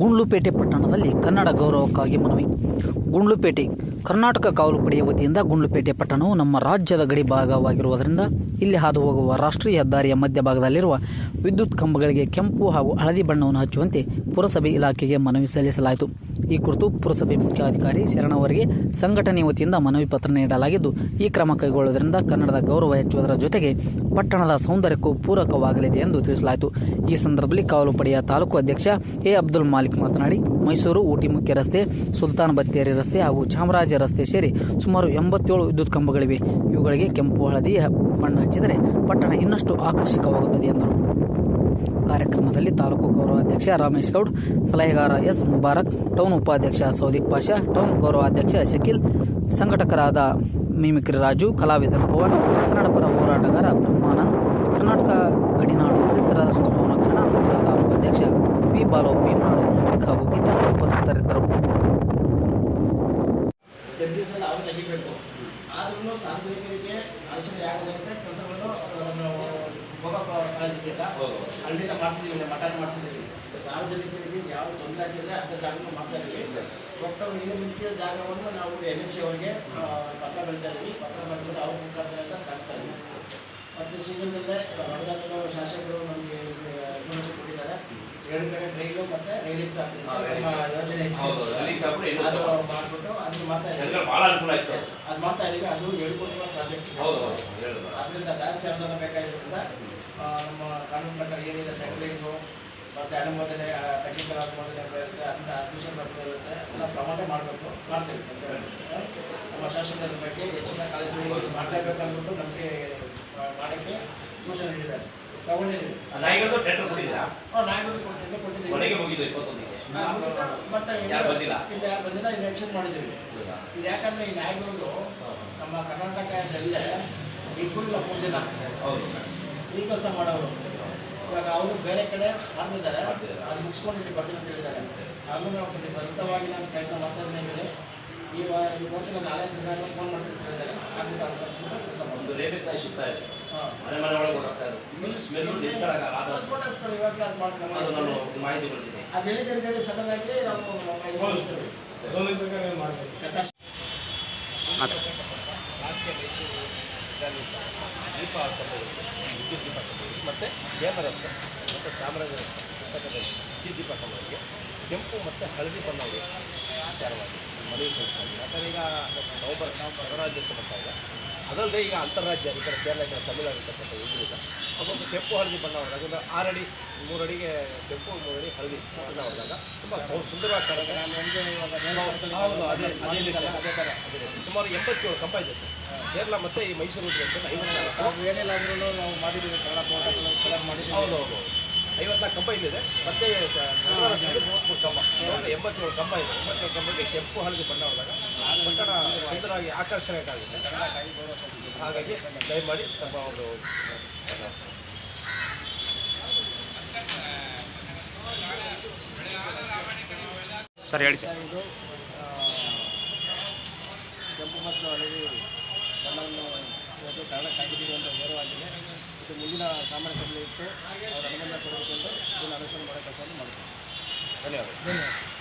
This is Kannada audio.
ಗುಂಡ್ಲುಪೇಟೆ ಪಟ್ಟಣದಲ್ಲಿ ಕನ್ನಡ ಗೌರವಕ್ಕಾಗಿ ಮನವಿ. ಗುಂಡ್ಲುಪೇಟೆ, ಕರ್ನಾಟಕ ಕಾವಲು ಪಡೆಯ ವತಿಯಿಂದ ಗುಂಡ್ಲುಪೇಟೆ ಪಟ್ಟಣವು ನಮ್ಮ ರಾಜ್ಯದ ಗಡಿ ಭಾಗವಾಗಿರುವುದರಿಂದ ಇಲ್ಲಿ ಹಾದು ಹೋಗುವ ರಾಷ್ಟ್ರೀಯ ಹೆದ್ದಾರಿಯ ಮಧ್ಯಭಾಗದಲ್ಲಿರುವ ವಿದ್ಯುತ್ ಕಂಬಗಳಿಗೆ ಕೆಂಪು ಹಾಗೂ ಹಳದಿ ಬಣ್ಣವನ್ನು ಹಚ್ಚುವಂತೆ ಪುರಸಭೆ ಇಲಾಖೆಗೆ ಮನವಿ ಸಲ್ಲಿಸಲಾಯಿತು. ಈ ಕುರಿತು ಪುರಸಭೆ ಮುಖ್ಯಾಧಿಕಾರಿ ಶರಣವರಿಗೆ ಸಂಘಟನೆ ವತಿಯಿಂದ ಮನವಿ ಪತ್ರ ನೀಡಲಾಗಿದ್ದು, ಈ ಕ್ರಮ ಕೈಗೊಳ್ಳುವುದರಿಂದ ಕನ್ನಡದ ಗೌರವ ಹೆಚ್ಚುವುದರ ಜೊತೆಗೆ ಪಟ್ಟಣದ ಸೌಂದರ್ಯಕ್ಕೂ ಪೂರಕವಾಗಲಿದೆ ಎಂದು ತಿಳಿಸಲಾಯಿತು. ಈ ಸಂದರ್ಭದಲ್ಲಿ ಕಾವಲು ಪಡೆಯ ತಾಲೂಕು ಅಧ್ಯಕ್ಷ ಎ. ಅಬ್ದುಲ್ ಮಾಲಿಕ್ ಮಾತನಾಡಿ, ಮೈಸೂರು, ಊಟಿ ಮುಖ್ಯ ರಸ್ತೆ, ಸುಲ್ತಾನ್ ಬತ್ತೇರಿ ರಸ್ತೆ ಹಾಗೂ ಚಾಮರಾಜ ರಸ್ತೆ ಸೇರಿ ಸುಮಾರು ಎಂಬತ್ತೇಳು ವಿದ್ಯುತ್ ಕಂಬಗಳಿವೆ. ಇವುಗಳಿಗೆ ಕೆಂಪು, ಹಳದಿ, ಬಣ್ಣ ಹಚ್ಚಿದರೆ ಪಟ್ಟಣ ಇನ್ನಷ್ಟು ಆಕರ್ಷಕವಾಗುತ್ತದೆ ಎಂದರು. ಕಾರ್ಯಕ್ರಮದಲ್ಲಿ ತಾಲೂಕು ಗೌರವಾಧ್ಯಕ್ಷ ರಮೇಶ್ ಗೌಡ್, ಸಲಹೆಗಾರ ಎಸ್ ಮುಬಾರಕ್, ಟೌನ್ ಉಪಾಧ್ಯಕ್ಷ ಸೌದಿಕ್ ಪಾಷಾ, ಟೌನ್ ಗೌರವಾಧ್ಯಕ್ಷ ಶಕೀಲ್, ಸಂಘಟಕರಾದ ಮಿಮಿಕ್ರಿ ರಾಜು ಕಲಾವಿದ ಪವನ್, ಕನ್ನಡಪರ ಹೋರಾಟಗಾರ ಬ್ರಹ್ಮಾನಂದ್, ಕರ್ನಾಟಕ ಗಡಿನಾಡು ಅವ್ರು ತೆಗಿಬೇಕು ಆದ್ರೂ ಸಾರ್ವಜನಿಕರಿಗೆ ಆಲೋಚನೆ ಆಗದಂತೆ ಕೆಲಸಗಳನ್ನು ಕಾಳಜಿಯಿಂದ ಅಲ್ಲಿಂದ ಮಾಡಿಸಿದ್ದೀವಿ ಮಠ ಮಾಡಿಸಿದ್ದೀವಿ. ಸಾರ್ವಜನಿಕರಿಗೆ ಯಾವ ತೊಂದರೆ ಆಗಿದೆ ಅಂತ ಜಾಗವನ್ನು ಮಾಡ್ತಾ ಇದ್ದೀವಿ. ಒಟ್ಟು ಇನ್ನು ಜಾಗವನ್ನು ನಾವು ಎನ್ ಎಚ್ ಅವರಿಗೆ ಪತ್ರ ಬರೀತಾ ಇದ್ದೀವಿ. ಪತ್ರ ಬರೆದು ಅವ್ರ ಮುಖಾಂತರ ಸ್ಥಾಪಿಸ್ತಾ ಇದ್ದೀವಿ. ಮತ್ತು ಶೀಘ್ರದಲ್ಲೇ ಶಾಸಕರು ನಮಗೆ ಎರಡು ಕಡೆ ರೈಲು ಮತ್ತು ರೈಲಿಂಗ್ಸ್ ಅದು. ಮಾಡ್ಬಿಟ್ಟು ಅದನ್ನ ಮಾಡ್ತಾ ಇದ್ದೀವಿ ಭಾಳ ಅನುಕೂಲ ಆಯ್ತು. ಅದು ಮಾಡ್ತಾ ಇದೀವಿ ಅದು ಹೇಳ್ಕೊಡುವ ಪ್ರಾಜೆಕ್ಟ್ ಹೌದು ಅದರಿಂದ ಜಾಸ್ತಿ ಅನುದಾನ ಬೇಕಾಗಿರೋದ್ರಿಂದ ನಮ್ಮ ಕಾನೂನು ಪ್ರಕಾರ ಏನಿದೆ ಟೆಕ್ಲಿಂಗು ಮತ್ತು ಅನುಮೋದನೆ ಟೆಕ್ನಿಕಲ್ ಅನುಮೋದನೆ ಇರುತ್ತೆ ಅದನ್ನ ಅಡ್ಮಿಷನ್ ಇರುತ್ತೆ ಅದನ್ನ ಪ್ರಮಾಣ ಮಾಡಬೇಕು. ಮಾಡ್ತೀವಿ. ನಮ್ಮ ಶಾಸಕರ ಬಗ್ಗೆ ಹೆಚ್ಚಿನ ಕಾಲೇಜು ಮಾಡಲೇಬೇಕು ಅಂದ್ಬಿಟ್ಟು ನಮಗೆ ಮಾಡೋಕ್ಕೆ ಸೂಚನೆ ನೀಡಿದ್ದಾರೆ. ತಗೊಂಡಿದ್ದೀವಿ ನಾಯಿಗಳದ್ದು ಟೆಂಡರ್ ಕೊಟ್ಟಿದ್ದೀರಾ? ಹಾಂ ನಾಯಕರು ಕೊಟ್ಟಿದ್ದು ಕೊಟ್ಟಿದ್ದೀವಿ. ಕೊನೆಗೆ ಮುಗಿದು ಇಪ್ಪತ್ತೊಂದಿಗೆ ಬಟ್ ಯಾರು ಬಂದಿಲ್ಲ? ಇಲ್ಲ ಯಾರು ಬಂದಿಲ್ಲ ಇನ್ನು ಎಕ್ಸ್ಚೇಂಜ್ ಮಾಡಿದ್ದೀವಿ. ಇದು ಯಾಕಂದ್ರೆ ಈ ನಾಯಿಗಳದ್ದು ನಮ್ಮ ಕರ್ನಾಟಕದಲ್ಲೇ ಇಬ್ಬರಿಲ್ಲ ಮೂರು ಜನ ಹೌದು. ಈ ಕೆಲಸ ಮಾಡೋರು. ಇವಾಗ ಅವರು ಬೇರೆ ಕಡೆ ಮಾಡ್ತಿದ್ದಾರೆ. ಅದು ಮುಗಿಸ್ಕೊಂಡು ಇಲ್ಲಿ ಬರ್ತೀನಿ ಅಂತ ಹೇಳಿದ್ದಾರೆ. ಹಾಗೂ ನಾವು ಇಲ್ಲಿ ಸ್ವಂತವಾಗಿ ನಾನು ಪ್ರಯತ್ನ ಮಾಡ್ತಾ ಇದ್ದೀನಿ ಈ ಈ ವರ್ಷ ನಾಳೆ ದಿನ ಫೋನ್ ಮಾಡ್ತೀನಿ ಅಂತ ಹೇಳಿದ್ದಾರೆ. ಅದಕ್ಕೆ ಕೆಲಸ ಒಂದು ರೇಬಿಸ್ ನಾಯಿ ಸುತ್ತಾ ಇದೆ. ಮನೆ ಮನೆ ಒಳಗೆ ಓಡಾಡ್ತಾ ಇದ್ರು ಸ್ಮೆಲ್ ಅದು ನಾನು ಮಾಹಿತಿ ಅದು ಹೇಳಿದೆ ಅಂತೇಳಿ ನಾವು ದೀಪ ಹಾಕ್ಕೊಂಡು ವಿದ್ಯುತ್ ದೀಪ ಹಾಕ್ಕೊಂಡು ಮತ್ತು ಹೇಮ ರಸ್ತೆ ಮತ್ತು ಚಾಮರಾಜ ರಸ್ತೆ ಪುಸ್ತಕದಲ್ಲಿ ವಿದ್ಯುತ್ ದೀಪ ಹಾಕೊಂಡವರಿಗೆ ಕೆಂಪು ಮತ್ತು ಹಳದಿ ಬಣ್ಣವರು ವಿಚಾರವಾಗಿ ಮನವಿ ಸಲ್ಲಿಸ್ತಾರೆ ಯಾಕಂದರೆ ಈಗ ನವಂಬರ್ ಗಣರಾಜ್ಯೋತ್ಸವ ಬರ್ತಾ ಇದೆ ಅದಲ್ಲದೆ ಈಗ ಅಂತಾರಾಜ್ಯ ಈ ಕಡೆ ಕೇರಳ ಈ ಕಡೆ ತಮಿಳುನಾಡು ಇರ್ತಕ್ಕಂಥ ಇದರಿಂದ ಅದೊಂದು ಕೆಂಪು ಹಳದಿ ಬಣ್ಣ ಹೊಡೆದಾಗ ಒಂದು ಆರು ಅಡಿ ಮೂರು ಅಡಿಗೆ ಕೆಂಪು ಮೂರು ಅಡಿ ಹಳದಿ ಬಣ್ಣ ಹೊಡೆದಾಗ ತುಂಬ ಸುಂದರವಾಗಿ ಅದೇ ಥರ ಸುಮಾರು ಎಂಬತ್ತು ಕಂಪ ಇದೆ ಸರ್ ಕೇರಳ ಮತ್ತು ಈ ಮೈಸೂರು ಐವತ್ತು ಏನೇನಾದ್ರೂ ನಾವು ಮಾಡಿದ್ದೀವಿ ಕನ್ನಡ ಫೋಟೋಗಳು ಕಲರ್ ಮಾಡಿದ್ದೀವಿ ಹೌದು ಹೌದು ಐವತ್ನಾಲ್ಕು ಕಂಬ ಇಲ್ಲಿದೆ. ಮತ್ತೆ ಮೂವತ್ತ್ಮೂರು ಕಂಬ. ಎಂಬತ್ತೇಳು ಕಂಬ ಇದೆ. ಎಂಬತ್ತೇಳು ಕಂಬಕ್ಕೆ ಕೆಂಪು ಹಳದಿ ಬಣ್ಣ ಹೊಡೆದಾಗ ಪಟ್ಟಣ ಸುಂದರವಾಗಿ ಆಕರ್ಷಣೆಯಾಗುತ್ತೆ ಹಾಗಾಗಿ ದಯಮಾಡಿ ತಮ್ಮ ಒಂದು ಸರ್ ಹೇಳಿ ಸರ್. ಇದು ಕೆಂಪು ಮತ್ತು ಹಳದಿ ಬಣ್ಣವನ್ನು ಇವತ್ತು ಕಾರಣಕ್ಕಾಗಿದ್ದೀವಿ ಅಂತ ಗೌರವ ಆಗಿದೆ. ಇದು ಮುಂದಿನ ಸಾಮಾನ್ಯ ಸಭೆಯಲ್ಲಿ ಇಟ್ಟು ಅವರ ಅನುಮೋದನೆ ಕೊಡಬೇಕು ಅಂತ